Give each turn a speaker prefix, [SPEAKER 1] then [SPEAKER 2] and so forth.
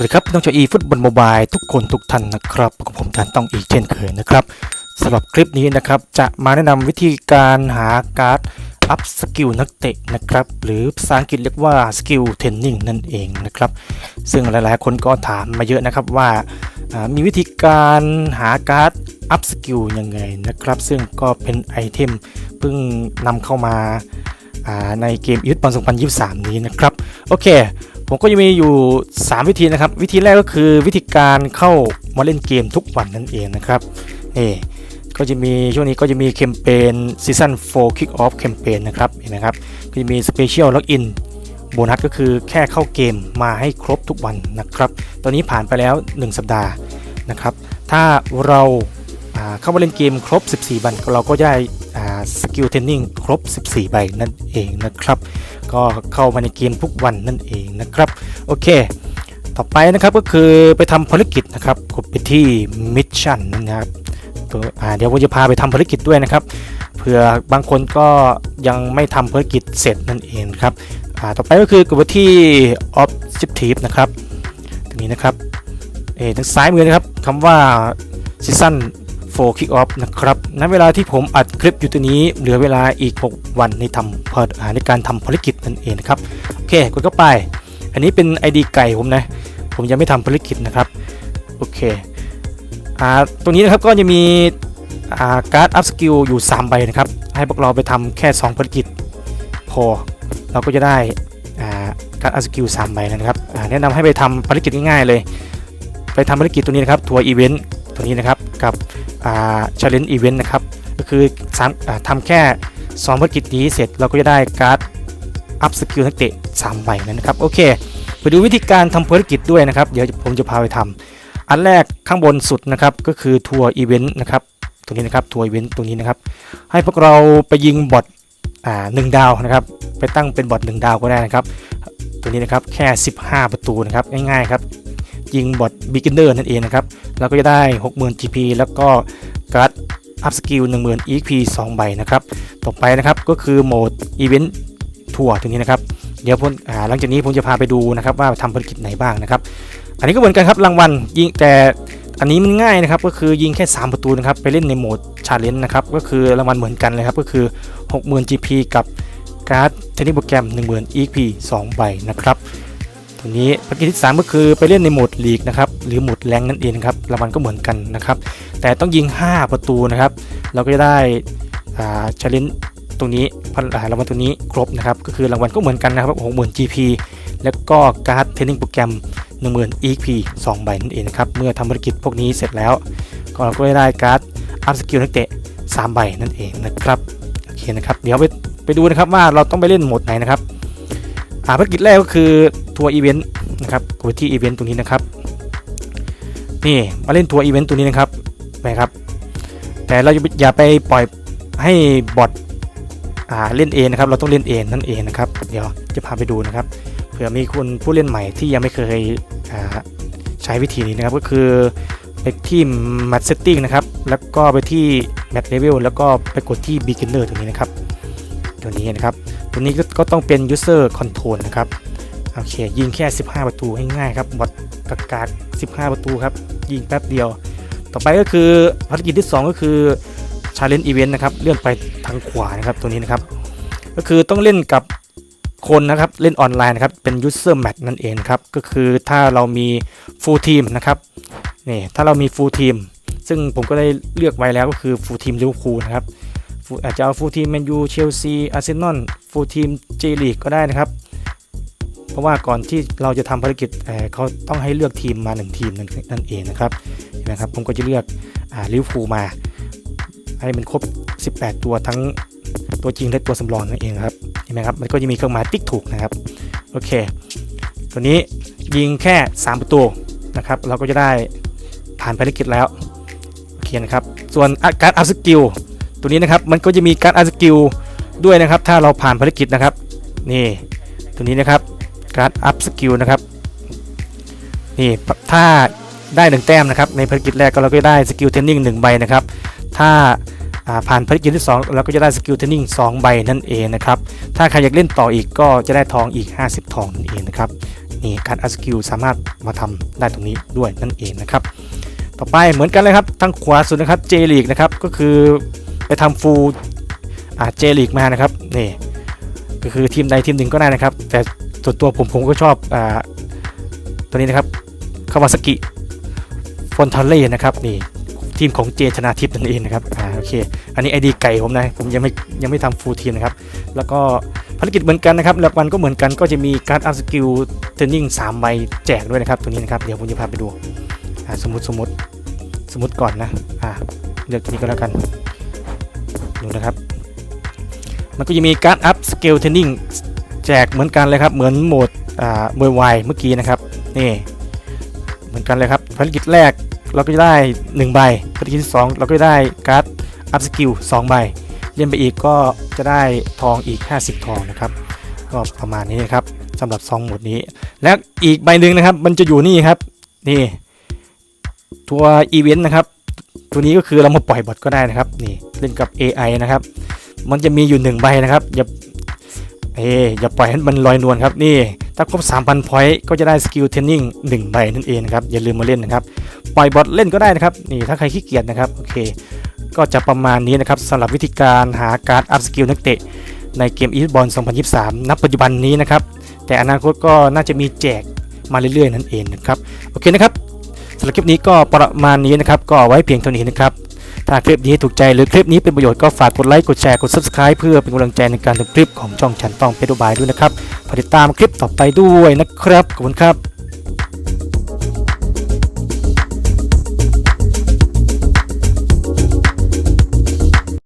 [SPEAKER 1] วัสดีครับน้องโจอีฟุตบอลโมบายทุกคนทุกท่านนะครับกับผมจานต้องอีกเช่นเคยนะครับสำหรับคลิปนี้นะครับจะมาแนะนำวิธีการหาการ์ดอัพสกิลนักเตะนะครับหรือภาษาอังกฤษเรียกว่าสกิลเทรนนิ่งนั่นเองนะครับซึ่งหลายๆ คนก็ถามมาเยอะนะครับว่ามีวิธีการหาการ์ดอัพสกิลยังไงนะครับซึ่งก็เป็นไอเทมเพิ่งนำเข้ามาในเกมอีทบอล2023 นี้นะครับ โอเค ผมก็จะมีอยู่ 3 วิธีนะครับ วิธีแรกก็คือวิธีการเข้ามาเล่นเกมทุกวันนั่นเองนะครับนี่ก็จะมีช่วงนี้ก็จะมีแคมเปญซีซั่น4 Kick Off แคมเปญนะครับเห็นไหมครับก็จะมีสเปเชียลล็อกอินโบนัสก็คือแค่เข้าเกมมาให้ครบทุกวันนะครับ ตอนนี้ผ่านไปแล้ว 1 สัปดาห์นะครับ ถ้าเราอ่าเข้ามาเล่นเกมครบ 14 วันเราก็ได้ สกิลเทรนนิ่งครบ 14 ใบนั่นเองนะครับ ก็เข้ามาในเกมทุกวันนั่นเองนะครับ โอเค ต่อไปนะครับก็คือไปทำภารกิจนะครับกดไปที่มิชชั่นนะครับตัวอ่าเดี๋ยวผมจะพาไปทำภารกิจด้วยนะครับเผื่อบางคนก็ยังไม่ทำภารกิจเสร็จนั่นเองครับอ่าต่อไปก็คือกดไปที่ objective นะครับตรงนี้นะครับเออทางซ้ายมือนะครับคำว่า season 4 kick off นะครับณเวลาที่ผมอัดคลิปอยู่ตัวนี้ เหลือเวลาอีก 6 วันในทำภารอ่าในการทำภารกิจนั่นเองนะครับ โอเคกดเข้าไป อันนี้เป็น ID ไก่ผมนะ ผมยังไม่ทำภารกิจนะครับ โอเคอ่าตรงนี้นะครับก็จะมีอ่าการ์ดอัพสกิลอยู่ 3 ใบนะครับ ให้พวกเราไปทำแค่ 2 ภารกิจพอ เราก็จะได้อ่าการ์ดอัพสกิล3ใบนะครับแนะนำให้ไปทำภารกิจง่ายๆเลย ไปทำภารกิจตัวนี้นะครับทัวร์อีเวนต์ตัวนี้นะครับกับ ชาเลนจ์อีเวนต์นะครับ ก็คือสามอ่าทำแค่2ภารกิจนี้เสร็จเราก็จะได้การ์ดอัพสกิลนักเตะ3ใบนั้นนะครับ โอเค ไปดูวิธีการทำภารกิจด้วยนะครับ เดี๋ยวผมจะพาไปทำอันแรกข้างบนสุดนะครับ ก็คือทัวร์อีเวนต์นะครับตรงนี้นะครับทัวร์อีเวนต์ตรงนี้นะครับ ให้พวกเราไปยิงบอทอ่าหนึ่งดาวนะครับ ไปตั้งเป็นบอทหนึ่งดาวก็ได้นะครับ ตัวนี้นะครับแค่ 15 ประตูนะครับง่ายๆครับ ยิงบอทบิ๊กเนอร์นั่นเองนะครับเราก็จะได้ 60,000 GP แล้วก็การ์ดอัพสกิล10,000 EP 2 ใบนะครับ ต่อไปนะครับก็คือโหมดอีเวนต์ทัวร์ตรงนี้นะครับ เดี๋ยวผมหลังจากนี้ผมจะพาไปดูนะครับว่าทำภารกิจไหนบ้างนะครับ อันนี้ก็เหมือนกันครับรางวัลยิงแต่อันนี้มันง่ายนะครับก็คือยิงแค่ 3 ประตูนะครับไปเล่นในโหมดชาเลนจ์นะครับก็คือรางวัลเหมือนกันเลยครับก็คือ 60,000 GP กับการ์ดเทนนิสโปรแกรม10,000 EP 2 ใบนะครับ ตรงนี้ภารกิจที่ 3 ก็คือไปเล่นในโหมดลีกนะครับหรือโหมดแรงนั่นเองครับรางวัลก็เหมือนกันนะครับ แต่ต้องยิง 5 ประตูนะครับ เราก็จะได้อ่าชาเลนจ์ตรงนี้พันอ่ารางวัลตัวนี้ครบนะครับก็คือรางวัลก็เหมือนกันนะครับ60,000 GP แล้วก็การ์ดเทรนนิ่งโปรแกรม10,000 EXP 2ใบนั่นเองนะครับเมื่อทำภารกิจพวกนี้เสร็จแล้ว ก็เราก็ได้การ์ดอัพสกิลนักเตะ3ใบนั่นเองนะครับโอเคนะครับเดี๋ยวไปไปดูนะครับว่าเราต้องไปเล่นโหมดไหนนะครับ ภารกิจแรกก็คือทัวร์อีเวนต์นะครับกดที่อีเวนต์ตรงนี้นะครับ นี่มาเล่นทัวร์อีเวนต์ตัวนี้นะครับนะครับ แต่เราอย่าไปปล่อยให้บอทอ่าเล่นเองนะครับ เราต้องเล่นเองนั่นเองนะครับ เดี๋ยวจะพาไปดูนะครับ เผื่อมีคนผู้เล่นใหม่ที่ยังไม่เคยอ่าใช้วิธีนี้นะครับก็คือไปที่ Match Setting นะครับ แล้วก็ไปที่ Match Level แล้วก็ไปกดที่ Beginner ตรงนี้นะครับ ตัวนี้นะครับ ตัวนี้ก็กต้องเป็น User Control นะครับ โอเค ยิงแค่ 15 ประตูง่ายๆครับบอทกากาศ15 ประตูครับ ยิงแป๊บเดียว ต่อไปก็คือภารกิจที่ 2 ก็คือ Challenge Event นะครับ เลื่อนไปทางขวานะครับตัวนี้นะครับ ก็คือต้องเล่นกับคนนะครับ เล่นออนไลน์นะครับ เป็น user match นั่นเองครับ ก็คือถ้าเรามี full team นะครับนี่ถ้าเรามี full team ซึ่งผมก็ได้เลือกไว้แล้วก็คือ full team ลิเวอร์พูลนะครับ อาจจะเอา full team แมนยูเชลซีอาร์เซนอล full team J League ก็ได้นะครับ เพราะว่าก่อนที่เราจะทำภารกิจเขาต้องให้เลือกทีมมา 1 ทีมนั่นนั่นเองนะครับเห็นไหมครับผมก็จะเลือกอลิเวอร์พูลมา ให้มันครบ 18 ตัวทั้งตัวจริงและตัวสำรองนั่นเองครับเห็นไหมครับมันก็จะมีเครื่องหมายติ๊กถูกนะครับโอเค ตัวนี้ยิงแค่ 3 ประตูนะครับเราก็จะได้ผ่านภารกิจแล้วโอเคนะครับส่วนการอัพสกิล ตัวนี้นะครับมันก็จะมีการอัสกิลด้วยนะครับ ถ้าเราผ่านภารกิจนะครับนี่ตัวนี้นะครับการอัพสกิลนะครับนี่ถ้าได้หนึ่งแต้มนะครับในภารกิจแรกก็เราก็ได้สกิลเทนนิ่งหนึ่งใบนะครับถ้าผ่านภารกิจที่ 2 เราก็จะได้สกิลเทนนิ่ง2ใบนั่นเองนะครับถ้าใครอยากเล่นต่ออีกก็จะได้ทองอีก 50 ทองนั่นเองนะครับนี่การอัพสกิลสามารถมาทำได้ตรงนี้ด้วยนั่นเองนะครับต่อไปเหมือนกันเลยครับทางขวาสุดนะครับเจลีกนะครับก็คือ ไปทำฟูลอ่าเจลีกมานะครับนี่ก็คือทีมใดทีมหนึ่งก็ได้นะครับ แต่ส่วนตัวผมผมก็ชอบอ่าตัวนี้นะครับคาวาซากิฟอนทัลเล่นะครับนี่ทีมของเจชนาทิพย์นั่นเองนะครับอ่าโอเคอันนี้ไอดีไก่ผมนะผมยังไม่ยังไม่ทำฟูลทีมนะครับแล้วก็ภารกิจเหมือนกันนะครับรางวัลก็เหมือนกันก็จะมีการอัพสกิลเทรนนิ่ง3ใบแจกด้วยนะครับตัวนี้นะครับเดี๋ยวผมจะพาไปดูอ่าสมมติสมมติสมมติก่อนนะอ่าเลือกนี้ก็แล้วกัน ดูนะครับ มันก็จะมีการอัพสเกลเทนนิ่งแจกเหมือนกันเลยครับ เหมือนโหมดอ่ามวยวายเมื่อกี้นะครับ นี่เหมือนกันเลยครับภารกิจแรกเราก็จะได้ 1 ใบภารกิจที่2เราก็จะได้การ์ดอัพสกิล2ใบเล่นไปอีกก็จะได้ทองอีก 50 ทองนะครับก็ประมาณนี้นะครับสำหรับ2โหมดนี้ และอีกใบหนึ่งนะครับ มันจะอยู่นี่ครับ นี่ ตัวอีเวนต์นะครับ ตัวนี้ก็คือเรามาปล่อยบอทก็ได้นะครับนี่เล่นกับ AI นะครับ มันจะมีอยู่1ใบนะครับอย่าเอ้อย่าปล่อยให้มันลอยนวลครับนี่ถ้าครบ 3,000พอยต์ก็จะได้สกิลเทรนนิ่ง1ใบนั่นเองนะครับอย่าลืมมาเล่นนะครับปล่อยบอทเล่นก็ได้นะครับนี่ถ้าใครขี้เกียจนะครับโอเค ก็จะประมาณนี้นะครับสำหรับวิธีการหาการ์ดอัพสกิลนักเตะในเกมอีสบอล2023 ณ ปัจจุบันนี้นะครับ แต่อนาคตก็น่าจะมีแจกมาเรื่อยๆ นั่นเองนะครับ โอเคนะครับ สำหรับคลิปนี้ก็ประมาณนี้นะครับก็ไว้เพียงเท่านี้นะครับถ้าคลิปนี้ถูกใจหรือคลิปนี้เป็นประโยชน์ก็ฝากกดไลค์กดแชร์กด subscribe เพื่อเป็นกำลังใจในการทำคลิปของช่องฉันต้องเป็นดูบายด้วยนะครับฝากติดตามคลิปต่อไปด้วยนะครับขอบคุณครับ